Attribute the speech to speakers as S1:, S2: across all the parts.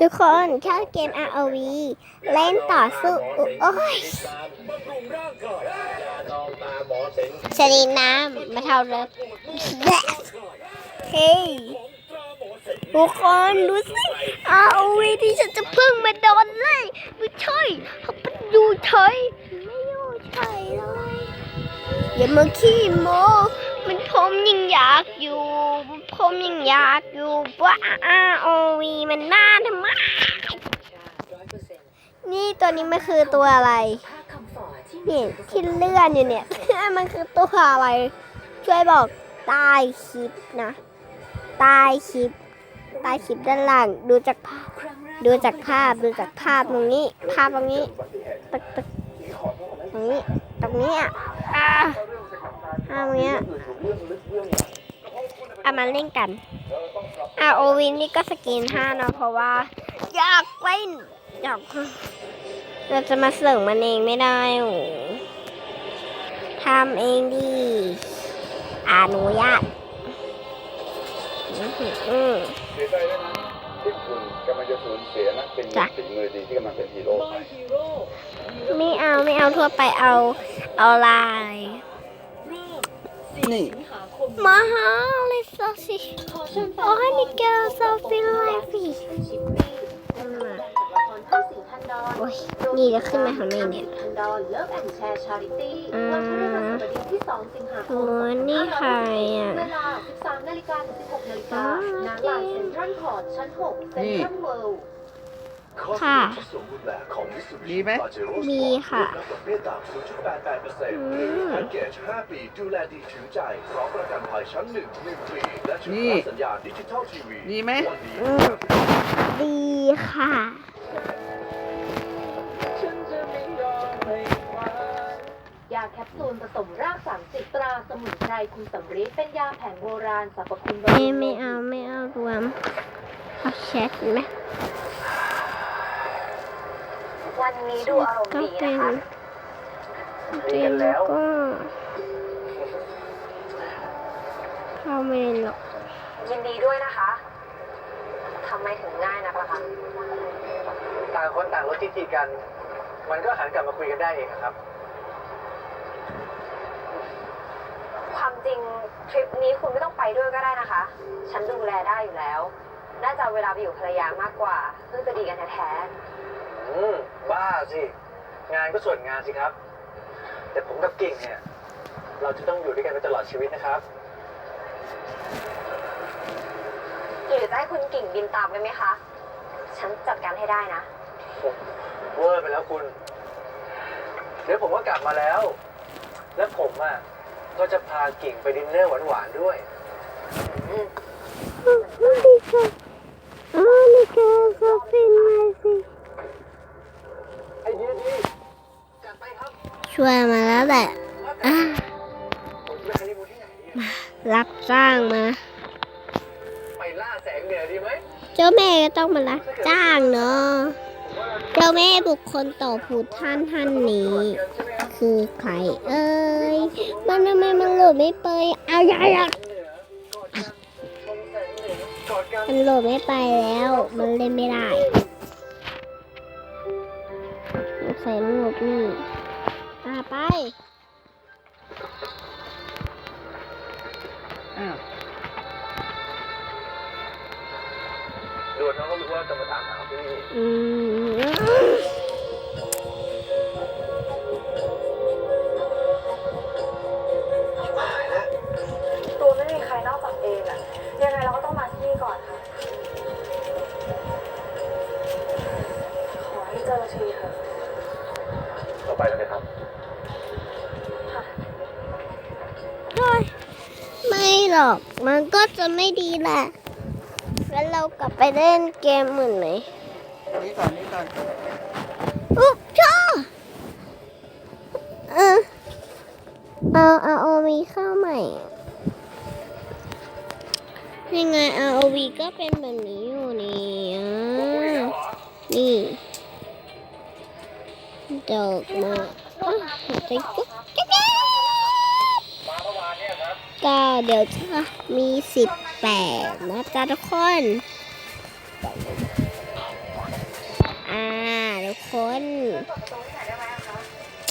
S1: ทุกคนชอบเกม ROV เล่นต่อสู้ โอ้ยชนิดน้ำมาเท่าเลิศเฮ้ยทุกคนดูสิ ROV ที่ฉันจะเพิ่งมาโดนไล่ไม่ใช่เขาเป็นยูเฉยไม่อยู่เฉยเลยอย่ามาขี้โม มันผมยังอยากอยู่ผมยังอยากอยู่ว่า ROV มันน่าทำไมนี่ตัวนี้มันคือตัวอะไรเนี่ยที่เลื่อนอยู่เนี่ย มันคือตัวอะไร ช่วยบอกใต้คลิปนะใต้คลิปใต้คลิปด้านล่างดูจากภาพดูจากภาพดูจากภาพตรงนี้ ภาพตรงนี้ตึกตึกตรงนี้ ตรงนี้อะ อ่าเนี้ยเอามาเล่นกัน อะโอวินนี่ก็สกินห้าเนาะเพราะว่า อยากเล่นอยากเราจะมาเสริมมันเองไม่ได้โอ้ทำเองดีอนุญาตอืม
S2: เสียใจด้วยนะที่คุณกำลังจะสูญเสียนักเป็น
S1: จ้ะ
S2: ฝีมือดีที่กำลังเป็นฮีโร่ไป
S1: ไม่เอาไม่เอาทั่วไปเอาเอาลาย
S3: นี่
S1: มาหาเลยซอสิโอ้ยนี่แกซอฟิลไลฟี่โอ้ยนี่จะขึ้นมาทำไมเนี่ย
S4: พันดอนเลิฟแอนด์แชร์ชาริตี้
S1: อืม
S4: วันพฤหัสบดีที่2สิงหาค
S1: โอ้
S4: ม
S1: ยนี่ใครอะ
S4: เวลา13นาฬิกาถึง16นาฬิกา
S1: อ๋อ
S4: ณลานเซ็นทรัลพอร์ตชั้น6เซ็นทรัลเวิลด์
S1: ค่ะ
S3: ดีไหม
S1: มีค่ะ
S5: ดอกเบี้ยต่ำ0.88%หรือแพ็กเกจ5ปีดูแลดีถึงใจพร้อมประกันภัยชั้น1 1ปีและชุด
S3: นี่
S5: รับสัญญาณดิจิทัลทีวี
S3: ดีไหม
S5: วันนี้
S1: อืมดีค่ะ
S4: ยาแคปซูลผสมราก30ตราสมุนไพรคุณสำริดเป็นยาแผนโบราณสรรพคุณบำ
S1: ไม่
S4: รุง
S1: ไม่เอาไม่เอารวมเอาแชทไหม
S4: วันนี้ดูอารมณ์
S1: ก็
S4: ดี
S1: เป็
S4: นะ
S1: น
S4: คะ
S1: เป็นแล้วก็เข้าไม่หรอก
S4: ยินดีด้วยนะคะทำไมถึงง่ายนักล่ะคะ
S6: ต่างคนต่างลดทิฐิกัน มันก็หันกลับมาคุยกันได้เองอะครับ
S4: ความจริงทริปนี้คุณไม่ต้องไปด้วยก็ได้นะคะ ฉันดูแลได้อยู่แล้ว น่าจะเอาเวลาไปอยู่ภรรยามากกว่าเพื่อจะดีกันแท้
S6: อืมบ้าสิ งานก็ส่วนงานสิครับ แต่ผมกับกิ่งเนี่ย เราจะต้องอยู่ด้วยกันไปตลอดชีวิตนะครับ
S4: ๆหรือจะให้คุณกิ่งบินตามไปไหมคะ ฉันจัดการให้ได้นะ
S6: เวอร์ไปแล้วคุณ เดี๋ยวผมก็กลับมาแล้ว แล้วผมอะก็จะพากิ่งไปดินเนอร์หวานๆด้วย อืม
S1: ดีค่ ช่วยมาแล้วแหละรับจ้างมา
S6: ไปล่าแสงเหนือดีไหม
S1: เจ้าแม่ก็ต้องมารับจ้างเนาะเจ้าแม่บุคคลต่อผู้ท่านท่านนี้ คือใครเอ้ยมันทำไมมันโหลดไม่ไปเอาอย่าอย่า
S6: กอดกัน
S1: มันโหลดไม่ไปแล้ว มันเล่นไม่ได้ใส่ลูกนี่ ไป
S3: อ้าว
S6: ดูดน้องก็รู้ว่าจะมาตามหาพี่
S1: อืม
S4: ตัวไม่มีใครนอกจากเองอะยังไงเราก็ต้องมาที่นี่ก่อนค่ะ ขอให้เจอทีเถอะ
S5: ต่อไปแล้วไหมครับ
S1: หรอก มันก็จะไม่ดีแหละ แล้วเรากลับไปเล่นเกมเหมือนไหม
S3: นี่ก่อนนี่ก่อน
S1: อุ๊บชอเออเอาเอาโอวีเข้าใหม่ยังไงเอาโอวีก็เป็นแบบนี้อยู่นี่อะนี่ดอกมาอะหัวใจกุ๊กกิ๊กกิ๊ก ก็เดี๋ยวจะมีสิบแปดนะจ๊ะทุกคนคน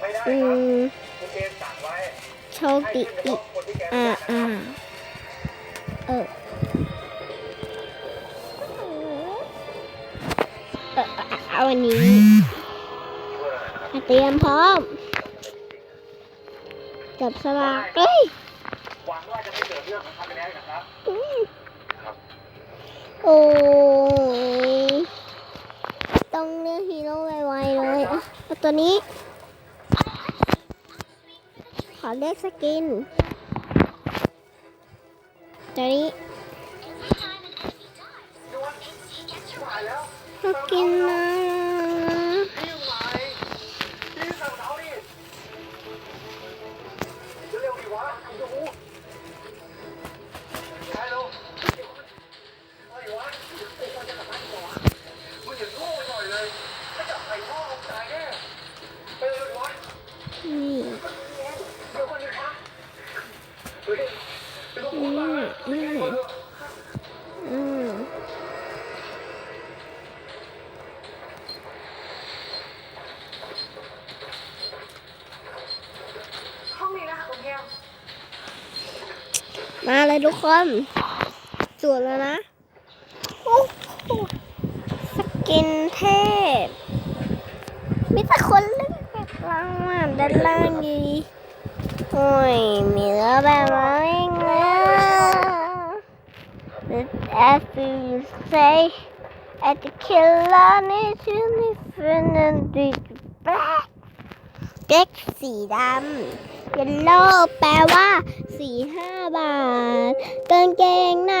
S6: ไม่ได้
S1: อื
S6: ครับ
S1: ม
S6: คุณเกมสั่งไว้
S1: โชคดีอี
S6: พาะคนที่แก
S1: อ่าอ่าเออเออเอาอันนี้เตรียมพร้อมจับสลากเอ้ย
S6: หวังว่าจะไม่ เรื่องของทำไปแล้วนะครับ
S1: โอ้ยต้องเลือกฮีโร่ไวๆเลยอะเอาตัวนี้ ขอเลือกสกิน ตัวนี้สกินนะ มาเลยทุกคนสวยแล้วนะโอ้โหสกินเทพมีแต่คนเล่นแบบเราอะด้านล่างดีโอ้ยมีแล้วแบบเราเองนะ As you say at the killer nation is in the back เด็กสีดำเยลโล่แปลว่าสี่ห้าบาทกางเกงใน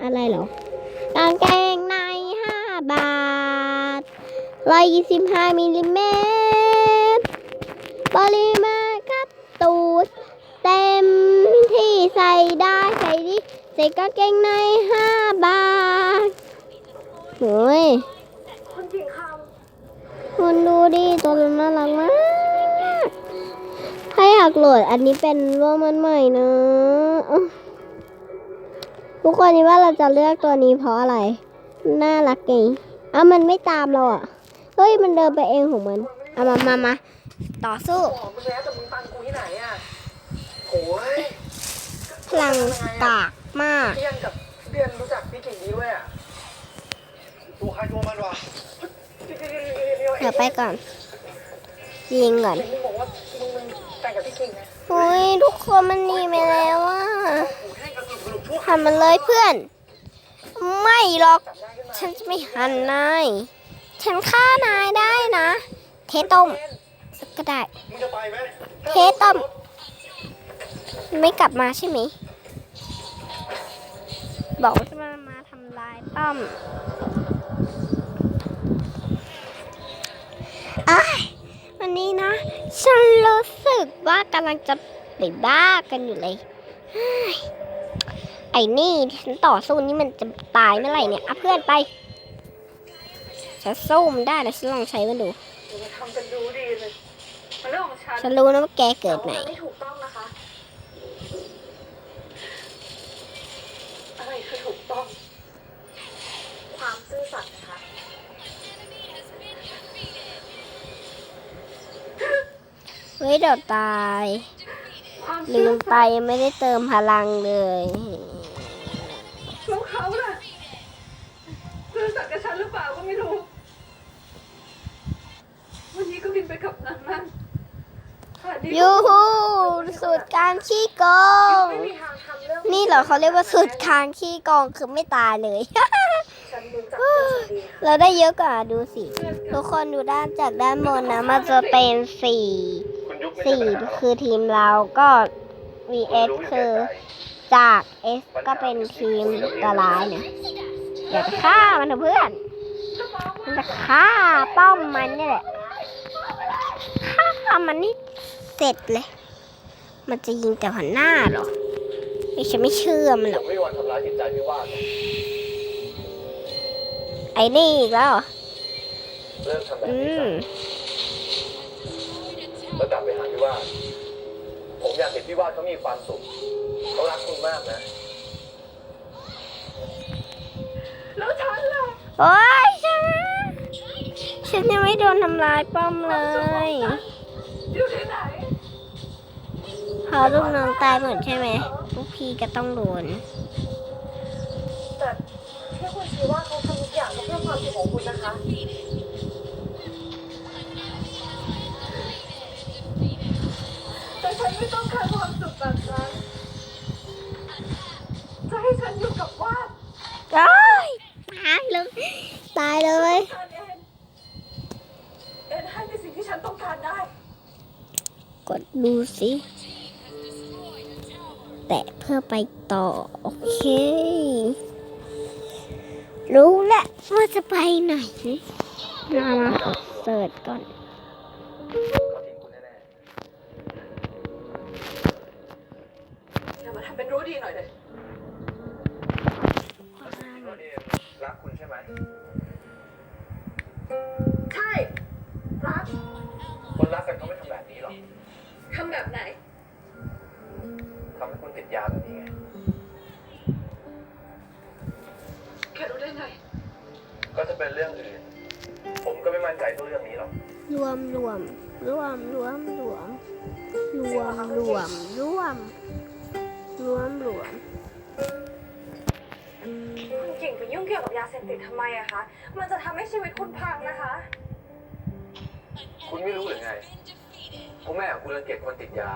S1: อะไรเหรอกางเกงในห้าบาทร้อยยี่สิบห้ามิลลิเมตรปริมาณกับตูด เต็มที่ใส่ได้ใส่ดิใส่กางเกงในห้าบาทโอ้ย
S4: คุณจริงค
S1: คุณดูดิตัวมันน่ารักมากถ้า อยากโหลดอันนี้เป็นว่ามันใหม่นะอะทุกคนนี้ว่าเราจะเลือกตัวนี้เพราะอะไร น่ารักไงอะมันไม่ตามเราอะ เฮ้ยมันเดินไปเองของมัน เอามามามาต่อสู้
S6: บอกมึงแล้วแต่มึงตังกูที่ไหนอะโอ้ย
S1: พลังกากมาก
S6: เรียนกับเรียนรู้จักพี่กิ่งดีด้วยอะตัวใครตัวมันวะ
S1: เดี๋ยวไปก่อนยิงก่อน
S6: อ้
S1: ยทุกคนมันหนีไปแล้วอะ
S6: กูให้กระสุนกระสุนทั่ว
S1: ทำมันเลยเพื่อน ไม่หรอก
S6: จับได้ขึ้นมา
S1: ฉันจะไม่หันนาย ฉันฆ่านายได้นะ เทต้มก็ได้
S6: มึงจะไปไหม
S1: เทต้มไม่กลับมาใช่ไหม บอกว่าจะมามาทำลายป้อมอ้ายวั นนี้นะ ฉันรู้สึกว่ากำลังจะไปบ้ากันอยู่เลยอ้ายไอ้นี่ฉันต่อสู้นี่มันจะตายเมื่อไหร่เนี่ยอะเพื่อนไป ฉันสู้มันได้แล้วฉันลองใช้มันดูำ
S4: ทำเป็นรู้ดีเลยมันเรื่องของฉัน
S1: ฉันรู้นะว่าแกเกิดไหน
S4: แต่ว่ามันไม่ถูกต้องนะคะ อะไรคือถูกต้อง ความซื่อสัตย์
S1: เฮ้ยเดี๋ยวตาย
S4: ความ
S1: ลื
S4: ซื่อ
S1: มไปยังไม่ได้เติมพลังเลย
S4: แล้วเขาล่ะซื่อสัตย์กับฉันหรือเปล่าก็ไม่รู้ วันนี้ก็บินไปกับนางนั่นป่านนี้ก็
S1: ยูฮูสูตรการขี้โกง
S4: ไม่มีทางทำเรื่อง
S1: นี่เหรอเขาเรียกว่าสูตรการขี้โกงคือไม่ตายเลย
S4: ฉันรู้จักเพื่อนคนดี
S1: เราได้เยอะกว่าดูสิ ทุกคนดูด้านจากด้านบนนะมันจะเป็นสี่
S2: คุณยุคไม่ใช่
S1: สี่
S2: ปัญหาหรอก
S1: คือทีมเราก็ vs คือจาก S ก็เป็นทีมตัวร้ายเนี่ยอย่าไปฆ่ามันเถอะเพื่อนมันจะฆ่าป้อมมันนี่แหละฆ่ามันนี่เสร็จเลย มันจะยิงแต่หัวหน้าเหรอไม่ฉันไม่เชื่อมันหร
S6: ผ
S1: อก
S6: มไม่มีวันทำร้ายจิตใจพี่ว่าน
S1: ไอ้นี่อีกแล้วเหรอ
S6: เริ่มทำ แบบ
S1: อื
S6: นี้
S1: ม
S6: ซะแล้วกลับไปหาพี่ว่านผมอยากเห็นพี่ว่านเขามีความสุขเขารักคุณมากนะ
S4: แล้วฉันล่ะ
S1: โอ้ยฉันฉันยังไม่โดนทำร้ายป้อมเลย
S4: อยู่ที่ไหน
S1: พอลูกน้องตายหมดใช่ไหมลูกพี่ก็ต้องโดน
S4: แต่ที่คุณชี้ว่าเขาทำทุกอย่างก็เพื่อความสุขของคุณนะคะ อยู่กับว่าน
S1: ตายตายเลย ตายเลย
S4: ทานเองเอ็นให้ในสิ่งที่ฉันต้องการได้
S1: กดดูสิ แตะเพื่อไปต่อ โอเค รู้แหละว่าจะไปไหนนามาเสิร์ชก่อน
S6: แบบ
S4: ไหน
S6: ทำให้คุณติดยาแบบนี้ไง
S4: แกรู้ได้ไง
S6: ก็จะเป็นเรื่องอื่น ผมก็ไม่มั่นใจเรื่องนี้หรอก
S1: รวมรวมรวมรวมรวมรวมรวมรวมรวมรวม
S4: คุณเก่งไปยุ่งเกี่ยวกับยาเสพติดทำไมอะคะ มันจะทำให้ชีวิตคุณพังนะคะ
S6: คุณไม่รู้หรือไง พ่อแม่ของคุณรังเกียจคนติดยา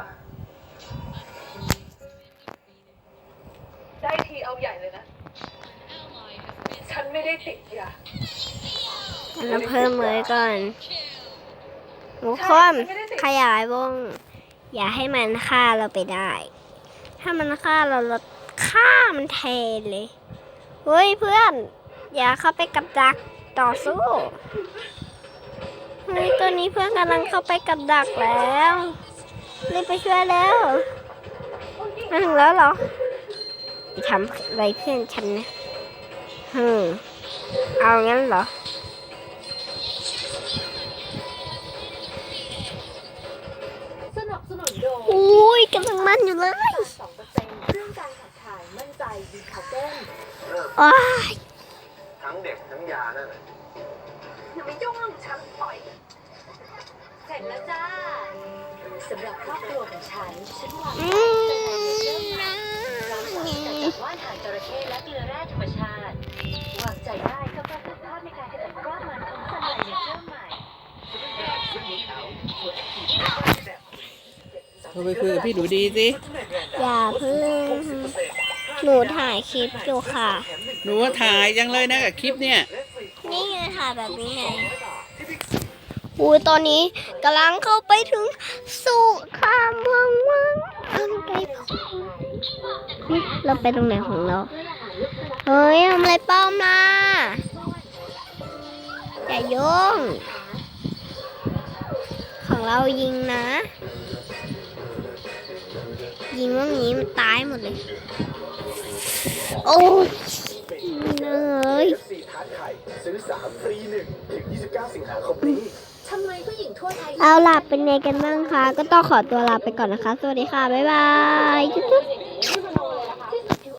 S4: ได้ทีเอาใหญ่เลยนะ ฉันไม่ได้ติดยา
S1: แล้วเพิ่มเลยก่อนทุกคนขยายวง อย่าให้มันฆ่าเราไปได้ ถ้ามันฆ่าเราเราฆ่ามันแทนเลยเฮ้ยเพื่อน อย่าเข้าไปกับดักต่อสู้ เฮ้ยตัวนี้เพื่อนกำลังเข้าไปกับดักแล้วรีบไปช่วยแล้วมาถึงแล้วเหรอไปทำอะไรเพื่อนฉันนะฮึมเอางั้นเหรอ
S4: สนับสนุนโดย
S1: อุ้ยกำลังมันอยู่เลย
S4: สองเปอร์เซ็นต์เครื่องการขับถ่ายมั่นใจดีคาเก้น
S1: อ้าย
S6: ทั้งเด็กทั้งยานั่นแหละ
S4: อย่า มายุ่งเรื่องของฉันปล่อย เสร็จแล้วจ้าสำหรับครอบครัวของฉันฉันวาง
S1: อื
S4: เราสามารถจัดจากว่านหางจระเข้และเกลือแร่ธรรมชาติวางใจได้กับประสิทธิภาพในการขจัดคราบมันของสันไลเนเจอร์ใหม่
S3: โทรไปคุยกับพี่ดูดีสิ
S1: อย่าเพิ่งหนูถ่ายคลิปอยู่ค่ะ
S3: หนูว่าถ่ายจังเลยนะกับคลิปเนี่ย
S1: นี่ไงถ่าย แบบนี้ไงอุ้ยตอนนี้กำลังเข้าไปถึงสุขามเมืองเมืองอันไกเราไปตรงไหนของเรา เฮ้ยทำอะไรเป้ามาอย่าโยง ของเรายิงนะ ยิงว่างี้มันตายหมดเลย โอ้ยา
S5: นไข่ซื้อ3ฟรี1ถึง 29 สิงหาคมนี้
S4: ทำไมผู้หญิงทั่วไทย
S1: เอาล่ะเป็นไงกันบ้างคะ ก็ต้องขอตัวลาไปก่อนนะคะ สวัสดีค่ะ บ๊ายบายจุ๊บๆ